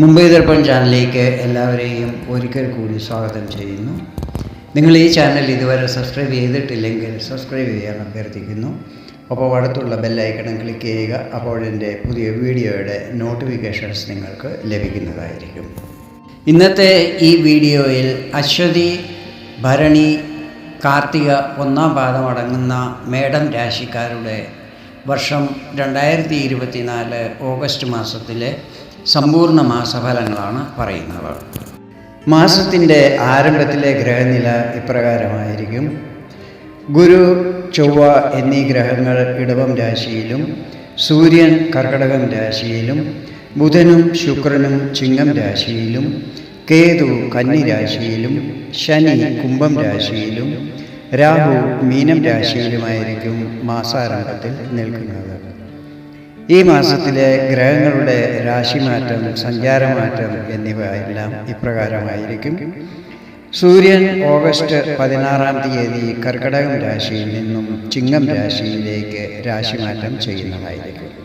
മുംബൈ ദർപ്പൺ ചാനലിലേക്ക് എല്ലാവരെയും ഒരിക്കൽ കൂടി സ്വാഗതം ചെയ്യുന്നു. നിങ്ങൾ ഈ ചാനൽ ഇതുവരെ സബ്സ്ക്രൈബ് ചെയ്തിട്ടില്ലെങ്കിൽ സബ്സ്ക്രൈബ് ചെയ്യാൻ അഭ്യർത്ഥിക്കുന്നു. അപ്പോൾ അടുത്തുള്ള ബെല്ലൈക്കണം ക്ലിക്ക് ചെയ്യുക അപ്പോൾ എന്റെ പുതിയ വീഡിയോയുടെ നോട്ടിഫിക്കേഷൻസ് നിങ്ങൾക്ക് ലഭിക്കുന്നതായിരിക്കും. ഇന്നത്തെ ഈ വീഡിയോയിൽ അശ്വതി ഭരണി കാർത്തിക ഒന്നാം പാദം അടങ്ങുന്ന മേടം രാശിക്കാരുടെ വർഷം രണ്ടായിരത്തി ഇരുപത്തിനാല് ഓഗസ്റ്റ് മാസത്തിലെ സമ്പൂർണ മാസഫലങ്ങളാണ് പറയുന്നത്. മാസത്തിന്റെ ആരംഭത്തിലെ ഗ്രഹനില ഇപ്രകാരമായിരിക്കും. ഗുരു ചൊവ്വ എന്നീ ഗ്രഹങ്ങൾ ഇടവം രാശിയിലും സൂര്യൻ കർക്കടകം രാശിയിലും ബുധനും ശുക്രനും ചിങ്ങം രാശിയിലും കേതു കന്നി രാശിയിലും ശനി കുംഭം രാശിയിലും രാഹു മീനം രാശിയിലുമായിരിക്കും മാസാരംഭത്തിൽ നിൽക്കുന്നത്. ഈ മാസത്തിലെ ഗ്രഹങ്ങളുടെ രാശിമാറ്റം സഞ്ചാരമാറ്റം എന്നിവ എല്ലാം ഇപ്രകാരമായിരിക്കും. സൂര്യൻ ഓഗസ്റ്റ് പതിനാറാം തീയതി കർക്കടകം രാശിയിൽ നിന്നും ചിങ്ങം രാശിയിലേക്ക് രാശിമാറ്റം ചെയ്യുന്നതായിരിക്കും.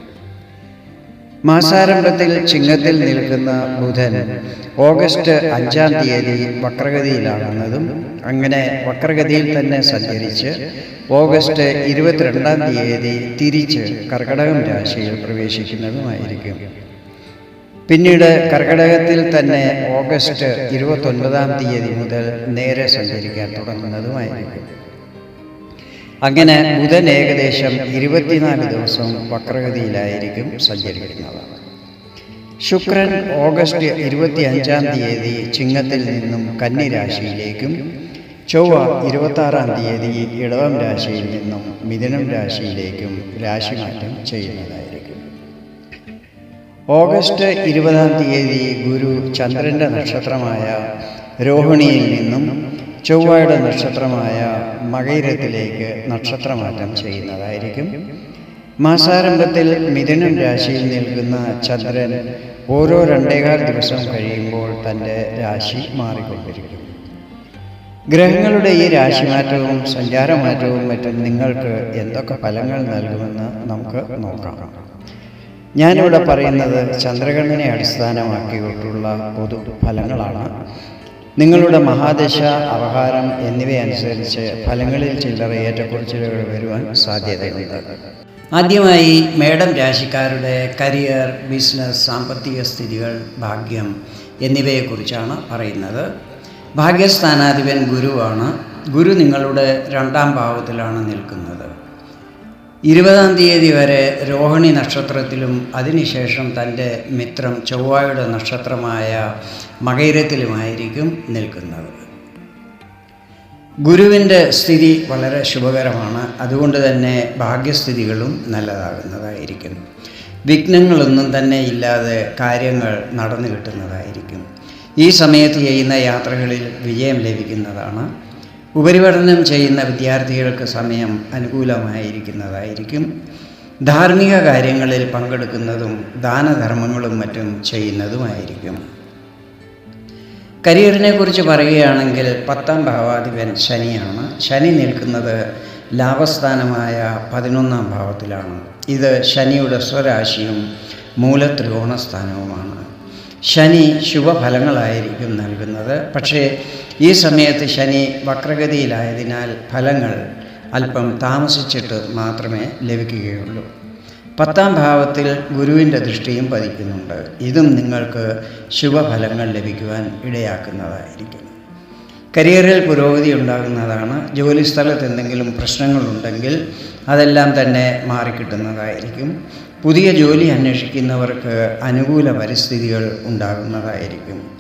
മാസാരംഭത്തിൽ ചിങ്ങത്തിൽ നിൽക്കുന്ന ബുധൻ ഓഗസ്റ്റ് അഞ്ചാം തീയതി വക്രഗതിയിലാകുന്നതും അങ്ങനെ വക്രഗതിയിൽ തന്നെ സഞ്ചരിച്ച് ഓഗസ്റ്റ് ഇരുപത്തിരണ്ടാം തീയതി തിരിച്ച് കർക്കടകം രാശിയിൽ പ്രവേശിക്കുന്നതുമായിരിക്കും. പിന്നീട് കർക്കടകത്തിൽ തന്നെ ഓഗസ്റ്റ് ഇരുപത്തൊൻപതാം തീയതി മുതൽ നേരെ സഞ്ചരിക്കാൻ തുടങ്ങുന്നതുമായിരിക്കും. അങ്ങനെ ബുധൻ ഏകദേശം ഇരുപത്തിനാല് ദിവസം വക്രഗതിയിലായിരിക്കും സഞ്ചരിക്കുന്നത്. ശുക്രൻ ഓഗസ്റ്റ് ഇരുപത്തി അഞ്ചാം തീയതി ചിങ്ങത്തിൽ നിന്നും കന്നി രാശിയിലേക്കും ചൊവ്വ ഇരുപത്താറാം തീയതി ഇടവം രാശിയിൽ നിന്നും മിഥുനം രാശിയിലേക്കും രാശിമാറ്റം ചെയ്യുന്നതായിരിക്കും. ഓഗസ്റ്റ് ഇരുപതാം തീയതി ഗുരു ചന്ദ്രന്റെ നക്ഷത്രമായ രോഹിണിയിൽ നിന്നും ചൊവ്വയുടെ നക്ഷത്രമായ മകയിരത്തിലേക്ക് നക്ഷത്രമാറ്റം ചെയ്യുന്നതായിരിക്കും. മാസാരംഭത്തിൽ മിഥുനം രാശിയിൽ നിൽക്കുന്ന ചന്ദ്രൻ ഓരോ രണ്ടേകാൽ ദിവസം കഴിയുമ്പോൾ തന്റെ രാശി മാറിക്കൊണ്ടിരിക്കും. ഗ്രഹങ്ങളുടെ ഈ രാശിമാറ്റവും സഞ്ചാരമാറ്റവും മറ്റും നിങ്ങൾക്ക് എന്തൊക്കെ ഫലങ്ങൾ നൽകുമെന്ന് നമുക്ക് നോക്കാം. ഞാനിവിടെ പറയുന്നത് ചന്ദ്രഗണനെ അടിസ്ഥാനമാക്കിയിട്ടുള്ള പൊതു ഫലങ്ങളാണ്. നിങ്ങളുടെ മഹാദശ അവഹാരം എന്നിവയനുസരിച്ച് ഫലങ്ങളിൽ ചില്ലറ ഏറ്റക്കുറച്ചിലുകൾ വരുവാൻ സാധ്യതയുണ്ട്. ആദ്യമായി മേഡം രാശിക്കാരുടെ കരിയർ ബിസിനസ് സാമ്പത്തിക സ്ഥിതികൾ ഭാഗ്യം എന്നിവയെക്കുറിച്ചാണ് പറയുന്നത്. ഭാഗ്യസ്ഥാനാധിപൻ ഗുരുവാണ്. ഗുരു നിങ്ങളുടെ രണ്ടാം ഭാവത്തിലാണ് നിൽക്കുന്നത്. ഇരുപതാം തീയതി വരെ രോഹിണി നക്ഷത്രത്തിലും അതിനുശേഷം തന്റെ മിത്രം ചൊവ്വായുടെ നക്ഷത്രമായ മകൈരത്തിലുമായിരിക്കും നിൽക്കുന്നത്. ഗുരുവിന്റെ സ്ഥിതി വളരെ ശുഭകരമാണ്. അതുകൊണ്ട് തന്നെ ഭാഗ്യസ്ഥിതികളും നല്ലതാകുന്നതായിരിക്കും. വിഘ്നങ്ങളൊന്നും തന്നെ ഇല്ലാതെ കാര്യങ്ങൾ നടന്നു കിട്ടുന്നതായിരിക്കും. ഈ സമയത്ത് ചെയ്യുന്ന യാത്രകളിൽ വിജയം ലഭിക്കുന്നതാണ്. ഉപരിപഠനം ചെയ്യുന്ന വിദ്യാർത്ഥികൾക്ക് സമയം അനുകൂലമായിരിക്കുന്നതായിരിക്കും. ധാർമ്മിക കാര്യങ്ങളിൽ പങ്കെടുക്കുന്നതും ദാനധർമ്മങ്ങളും മറ്റും ചെയ്യുന്നതുമായിരിക്കും. കരിയറിനെ കുറിച്ച് പറയുകയാണെങ്കിൽ പത്താം ഭാവാധിപൻ ശനിയാണ്. ശനി നിൽക്കുന്നത് ലാഭസ്ഥാനമായ പതിനൊന്നാം ഭാവത്തിലാണ്. ഇത് ശനിയുടെ സ്വരാശിയും മൂലത്രികോണസ്ഥാനവുമാണ്. ശനി ശുഭഫലങ്ങളായിരിക്കും നൽകുന്നത്. പക്ഷേ ഈ സമയത്ത് ശനി വക്രഗതിയിലായതിനാൽ ഫലങ്ങൾ അല്പം താമസിച്ചിട്ട് മാത്രമേ ലഭിക്കുകയുള്ളൂ. പത്താം ഭാവത്തിൽ ഗുരുവിന്റെ ദൃഷ്ടിയും പതിക്കുന്നുണ്ട്. ഇതും നിങ്ങൾക്ക് ശുഭഫലങ്ങൾ ലഭിക്കുവാൻ ഇടയാക്കുന്നതായിരിക്കും. കരിയറിൽ പുരോഗതി ഉണ്ടാകുന്നതാണ്. ജോലിസ്ഥലത്ത് എന്തെങ്കിലും പ്രശ്നങ്ങളുണ്ടെങ്കിൽ അതെല്ലാം തന്നെ മാറിക്കിട്ടുന്നതായിരിക്കും. പുതിയ ജോലി അന്വേഷിക്കുന്നവർക്ക് അനുകൂല പരിസ്ഥിതികൾ ഉണ്ടാകുന്നതായിരിക്കും.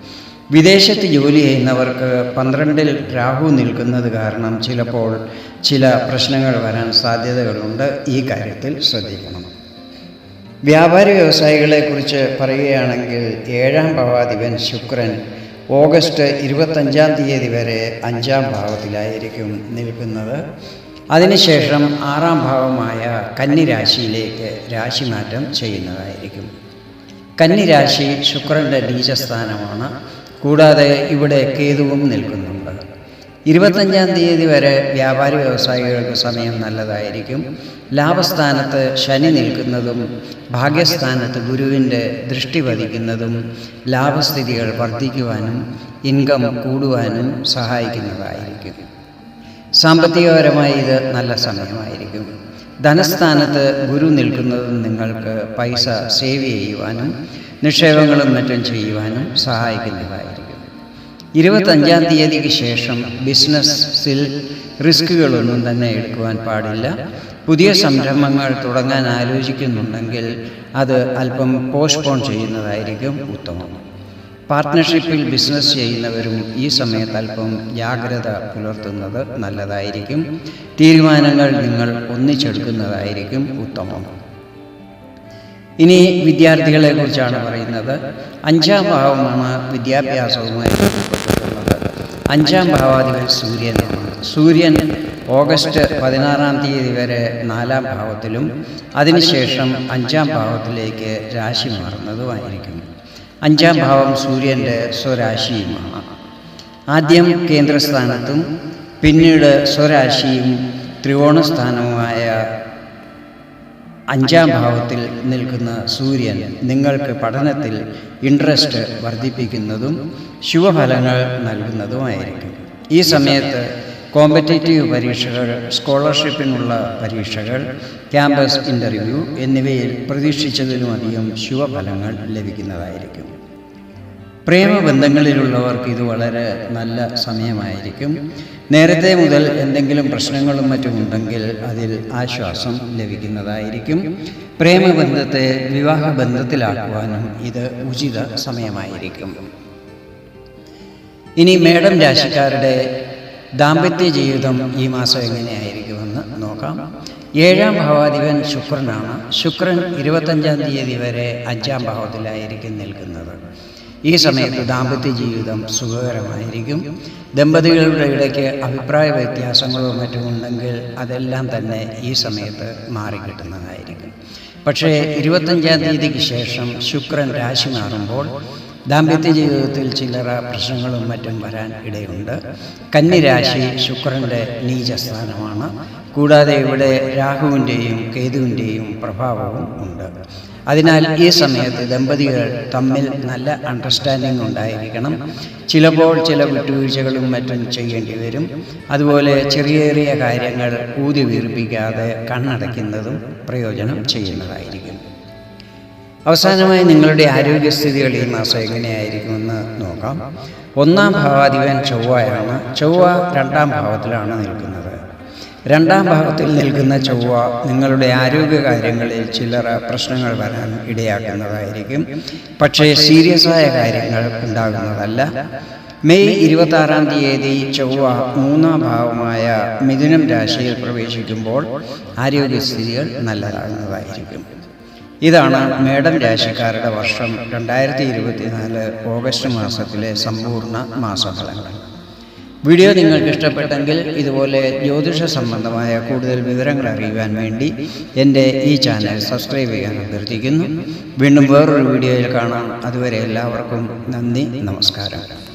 വിദേശത്ത് ജോലി ചെയ്യുന്നവർക്ക് പന്ത്രണ്ടിൽ രാഹു നിൽക്കുന്നത് കാരണം ചിലപ്പോൾ ചില പ്രശ്നങ്ങൾ വരാൻ സാധ്യതകളുണ്ട്. ഈ കാര്യത്തിൽ ശ്രദ്ധിക്കണം. വ്യാപാരി വ്യവസായികളെക്കുറിച്ച് പറയുകയാണെങ്കിൽ ഏഴാം ഭാവാധിപൻ ശുക്രൻ ഓഗസ്റ്റ് ഇരുപത്തഞ്ചാം തീയതി വരെ അഞ്ചാം ഭാവത്തിലായിരിക്കും നിൽക്കുന്നത്. അതിനുശേഷം ആറാം ഭാവമായ കന്നിരാശിയിലേക്ക് രാശിമാറ്റം ചെയ്യുന്നതായിരിക്കും. കന്നിരാശി ശുക്രന്റെ നീചസ്ഥാനമാണ് കൂടാതെ ഇവിടെ കേതുവും നിൽക്കുന്നുണ്ട്. ഇരുപത്തഞ്ചാം തീയതി വരെ വ്യാപാരി വ്യവസായികൾക്ക് സമയം നല്ലതായിരിക്കും. ലാഭസ്ഥാനത്ത് ശനി നിൽക്കുന്നതും ഭാഗ്യസ്ഥാനത്ത് ഗുരുവിന്റെ ദൃഷ്ടി പതിക്കുന്നതും ലാഭസ്ഥിതികൾ വർദ്ധിക്കുവാനും ഇൻകം കൂടുവാനും സഹായിക്കുന്നതായിരിക്കും. സാമ്പത്തികപരമായി ഇത് നല്ല സമയമായിരിക്കും. ധനസ്ഥാനത്ത് ഗുരു നിൽക്കുന്നതും നിങ്ങൾക്ക് പൈസ സേവ് ചെയ്യുവാനും നിക്ഷേപങ്ങളും മറ്റും ചെയ്യുവാനും സഹായിക്കുന്നതായിരിക്കും ഇരുപത്തഞ്ചാം തീയതിക്ക് ശേഷം ബിസിനസ്സിൽ റിസ്കുകളൊന്നും തന്നെ എടുക്കുവാൻ പാടില്ല. പുതിയ സംരംഭങ്ങൾ തുടങ്ങാൻ ആലോചിക്കുന്നുണ്ടെങ്കിൽ അത് അല്പം പോസ്റ്റ്പോൺ ചെയ്യുന്നതായിരിക്കും ഉത്തമം. പാർട്ട്ണർഷിപ്പിൽ ബിസിനസ് ചെയ്യുന്നവരും ഈ സമയത്ത് അല്പം ജാഗ്രത പുലർത്തുന്നത് നല്ലതായിരിക്കും. തീരുമാനങ്ങൾ നിങ്ങൾ ഒന്നിച്ചെടുക്കുന്നതായിരിക്കും ഉത്തമം. ഇനി വിദ്യാർത്ഥികളെ കുറിച്ചാണ് പറയുന്നത്. അഞ്ചാം ഭാവമാണ് വിദ്യാഭ്യാസവുമായി ബന്ധപ്പെട്ടിട്ടുള്ളത്. അഞ്ചാം ഭാവാധിപൻ സൂര്യനാണ് സൂര്യൻ ഓഗസ്റ്റ് പതിനാറാം തീയതി വരെ നാലാം ഭാവത്തിലും അതിനുശേഷം അഞ്ചാം ഭാവത്തിലേക്ക് രാശി മാറുന്നതുമായിരിക്കും അഞ്ചാം ഭാവം സൂര്യന്റെ സ്വരാശിയുമാണ്. ആദ്യം കേന്ദ്രസ്ഥാനത്തും പിന്നീട് സ്വരാശിയും ത്രികോണസ്ഥാനവുമായ അഞ്ചാം ഭാവത്തിൽ നിൽക്കുന്ന സൂര്യൻ നിങ്ങൾക്ക് പഠനത്തിൽ ഇൻട്രസ്റ്റ് വർദ്ധിപ്പിക്കുന്നതും ശുഭഫലങ്ങൾ നൽകുന്നതുമായിരിക്കും. ഈ സമയത്ത് കോമ്പറ്റേറ്റീവ് പരീക്ഷകൾ സ്കോളർഷിപ്പിനുള്ള പരീക്ഷകൾ ക്യാമ്പസ് ഇന്റർവ്യൂ എന്നിവയിൽ പ്രതീക്ഷിച്ചതിലുമധികം ശുഭഫലങ്ങൾ ലഭിക്കുന്നതായിരിക്കും. പ്രേമബന്ധങ്ങളിലുള്ളവർക്ക് ഇത് വളരെ നല്ല സമയമായിരിക്കും. നേരത്തെ മുതൽ എന്തെങ്കിലും പ്രശ്നങ്ങളും മറ്റും ഉണ്ടെങ്കിൽ അതിൽ ആശ്വാസം ലഭിക്കുന്നതായിരിക്കും. പ്രേമബന്ധത്തെ വിവാഹബന്ധത്തിലാക്കുവാനും ഇത് ഉചിത സമയമായിരിക്കും. ഇനി മേഡം രാശിക്കാരുടെ ദാമ്പത്യ ജീവിതം ഈ മാസം എങ്ങനെയായിരിക്കുമെന്ന് നോക്കാം. ഏഴാം ഭാവാധിപൻ ശുക്രനാണ്. ശുക്രൻ ഇരുപത്തഞ്ചാം തീയതി വരെ അഞ്ചാം ഭാവത്തിലായിരിക്കും നിൽക്കുന്നത്. ഈ സമയത്ത് ദാമ്പത്യ ജീവിതം സുഖകരമായിരിക്കും. ദമ്പതികളുടെ ഇടയ്ക്ക് അഭിപ്രായ വ്യത്യാസങ്ങളോ മറ്റും ഉണ്ടെങ്കിൽ അതെല്ലാം തന്നെ ഈ സമയത്ത് മാറിക്കിട്ടുന്നതായിരിക്കും. പക്ഷേ ഇരുപത്തഞ്ചാം തീയതിക്ക് ശേഷം ശുക്രൻ രാശി മാറുമ്പോൾ ദാമ്പത്യ ജീവിതത്തിൽ ചില്ലറ പ്രശ്നങ്ങളും മറ്റും വരാൻ ഇടയുണ്ട്. കന്നിരാശി ശുക്രന്റെ നീചസ്ഥാനമാണ്. കൂടാതെ ഇവിടെ രാഹുവിന്റെയും കേതുവിന്റെയും പ്രഭാവവും ഉണ്ട്. അതിനാൽ ഈ സമയത്ത് ദമ്പതികൾ തമ്മിൽ നല്ല അണ്ടർസ്റ്റാൻഡിംഗ് ഉണ്ടായിരിക്കണം. ചിലപ്പോൾ ചില വിട്ടുവീഴ്ചകളും മറ്റും ചെയ്യേണ്ടി വരും. അതുപോലെ ചെറിയ ചെറിയ കാര്യങ്ങൾ ഊതി വീർപ്പിക്കാതെ കണ്ണടയ്ക്കുന്നതും പ്രയോജനം ചെയ്യുന്നതായിരിക്കും. അവസാനമായി നിങ്ങളുടെ ആരോഗ്യസ്ഥിതികൾ ഈ മാസം എങ്ങനെയായിരിക്കുമെന്ന് നോക്കാം. ഒന്നാം ഭാവാധിപൻ ചൊവ്വയാണ്. ചൊവ്വ രണ്ടാം ഭാവത്തിലാണ് നിൽക്കുന്നത്. രണ്ടാം ഭാവത്തിൽ നിൽക്കുന്ന ചൊവ്വ നിങ്ങളുടെ ആരോഗ്യകാര്യങ്ങളിൽ ചില്ലറ പ്രശ്നങ്ങൾ വരാൻ ഇടയാക്കുന്നതായിരിക്കും. പക്ഷേ സീരിയസ് ആയ കാര്യങ്ങൾ ഉണ്ടാകുന്നതല്ല. മെയ് ഇരുപത്താറാം തീയതി ചൊവ്വ മൂന്നാം ഭാവമായ മിഥുനം രാശിയിൽ പ്രവേശിക്കുമ്പോൾ ആരോഗ്യസ്ഥിതികൾ നല്ലതാകുന്നതായിരിക്കും. ഇതാണ് മേടം രാശിക്കാരുടെ വർഷം രണ്ടായിരത്തി ഇരുപത്തിനാല് ഓഗസ്റ്റ് മാസത്തിലെ സമ്പൂർണ മാസഫലങ്ങൾ. വീഡിയോ നിങ്ങൾക്ക് ഇഷ്ടപ്പെട്ടെങ്കിൽ ഇതുപോലെ ജ്യോതിഷ സംബന്ധമായ കൂടുതൽ വിവരങ്ങൾ അറിയുവാൻ വേണ്ടി എന്റെ ഈ ചാനൽ സബ്സ്ക്രൈബ് ചെയ്യാൻ അഭ്യർത്ഥിക്കുന്നു. വീണ്ടും വേറൊരു വീഡിയോയിൽ കാണാം. അതുവരെ എല്ലാവർക്കും നന്ദി നമസ്കാരം.